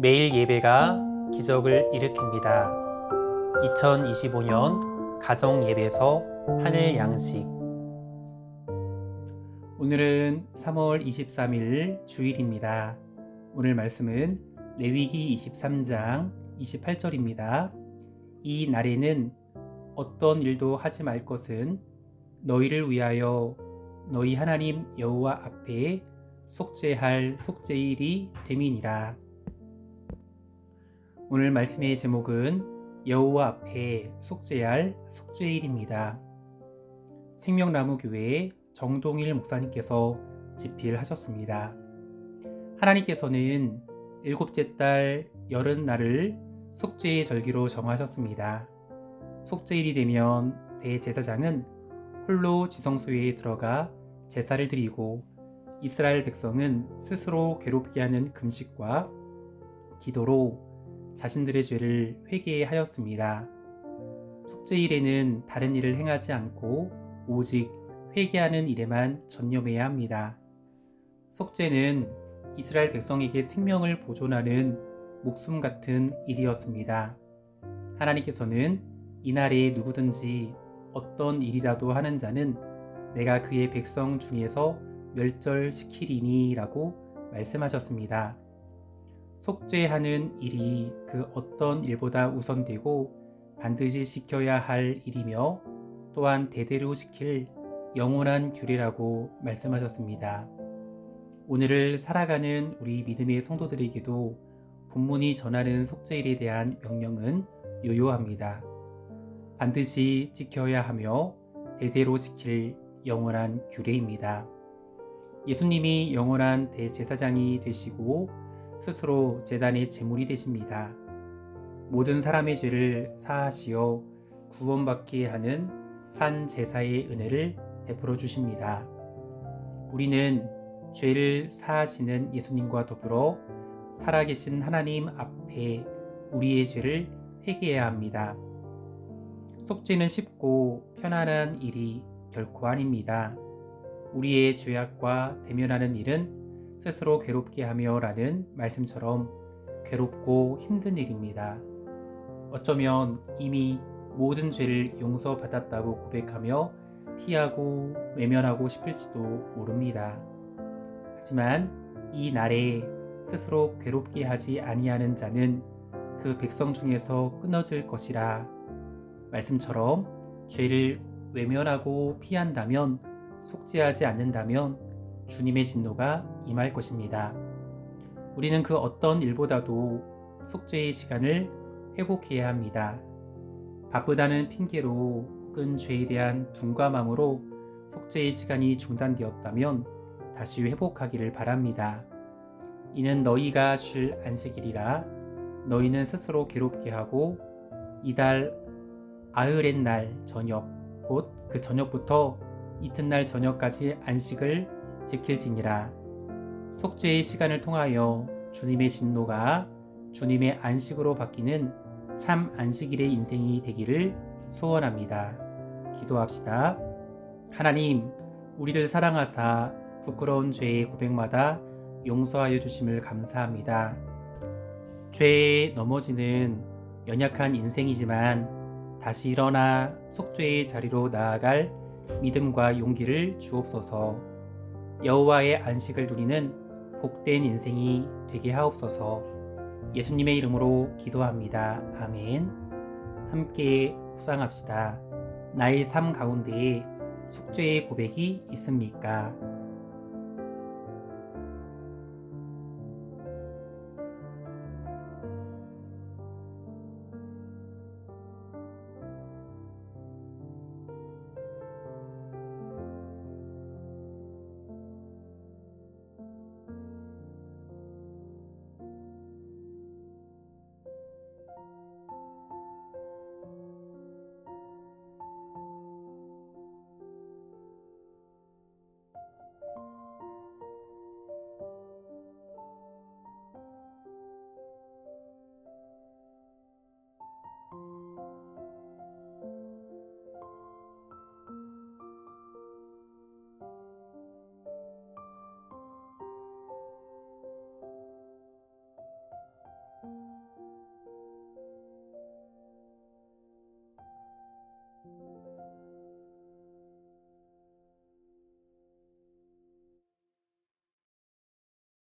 매일 예배가 기적을 일으킵니다. 2025년 가정 예배에서 하늘 양식. 오늘은 3월 23일 주일입니다. 오늘 말씀은 레위기 23장 28절입니다. 이 날에는 어떤 일도 하지 말 것은 너희를 위하여 너희 하나님 여호와 앞에 속죄할 속죄일이 됨이니라. 오늘 말씀의 제목은 여호와 앞에 속죄할 속죄일입니다. 생명나무 교회 정동일 목사님께서 집필하셨습니다. 하나님께서는 일곱째 달 열은 날을 속죄의 절기로 정하셨습니다. 속죄일이 되면 대제사장은 홀로 지성소에 들어가 제사를 드리고 이스라엘 백성은 스스로 괴롭게 하는 금식과 기도로 자신들의 죄를 회개하였습니다. 속죄일에는 다른 일을 행하지 않고 오직 회개하는 일에만 전념해야 합니다. 속죄는 이스라엘 백성에게 생명을 보존하는 목숨 같은 일이었습니다. 하나님께서는 이날에 누구든지 어떤 일이라도 하는 자는 내가 그의 백성 중에서 멸절시키리니 라고 말씀하셨습니다. 속죄하는 일이 그 어떤 일보다 우선되고 반드시 지켜야 할 일이며 또한 대대로 지킬 영원한 규례라고 말씀하셨습니다. 오늘을 살아가는 우리 믿음의 성도들에게도 본문이 전하는 속죄일에 대한 명령은 요요합니다. 반드시 지켜야 하며 대대로 지킬 영원한 규례입니다. 예수님이 영원한 대제사장이 되시고 스스로 재단의 제물이 되십니다. 모든 사람의 죄를 사하시어 구원받게 하는 산 제사의 은혜를 베풀어 주십니다. 우리는 죄를 사하시는 예수님과 더불어 살아계신 하나님 앞에 우리의 죄를 회개해야 합니다. 속죄는 쉽고 편안한 일이 결코 아닙니다. 우리의 죄악과 대면하는 일은 스스로 괴롭게 하며 라는 말씀처럼 괴롭고 힘든 일입니다. 어쩌면 이미 모든 죄를 용서받았다고 고백하며 피하고 외면하고 싶을지도 모릅니다. 하지만 이 날에 스스로 괴롭게 하지 아니하는 자는 그 백성 중에서 끊어질 것이라 말씀처럼 죄를 외면하고 피한다면 속죄하지 않는다면 주님의 진노가 임할 것입니다. 우리는 그 어떤 일보다도 속죄의 시간을 회복해야 합니다. 바쁘다는 핑계로 혹은 죄에 대한 둔감함으로 속죄의 시간이 중단되었다면 다시 회복하기를 바랍니다. 이는 너희가 쉴 안식일이라 너희는 스스로 괴롭게 하고 이달 아흐렛 날 저녁 곧 그 저녁부터 이튿날 저녁까지 안식을 지킬지니라 속죄의 시간을 통하여 주님의 진노가 주님의 안식으로 바뀌는 참 안식일의 인생이 되기를 소원합니다. 기도합시다. 하나님, 우리를 사랑하사 부끄러운 죄의 고백마다 용서하여 주심을 감사합니다. 죄에 넘어지는 연약한 인생이지만 다시 일어나 속죄의 자리로 나아갈 믿음과 용기를 주옵소서. 여호와의 안식을 누리는 복된 인생이 되게 하옵소서. 예수님의 이름으로 기도합니다. 아멘. 함께 묵상합시다. 나의 삶 가운데에 속죄의 고백이 있습니까?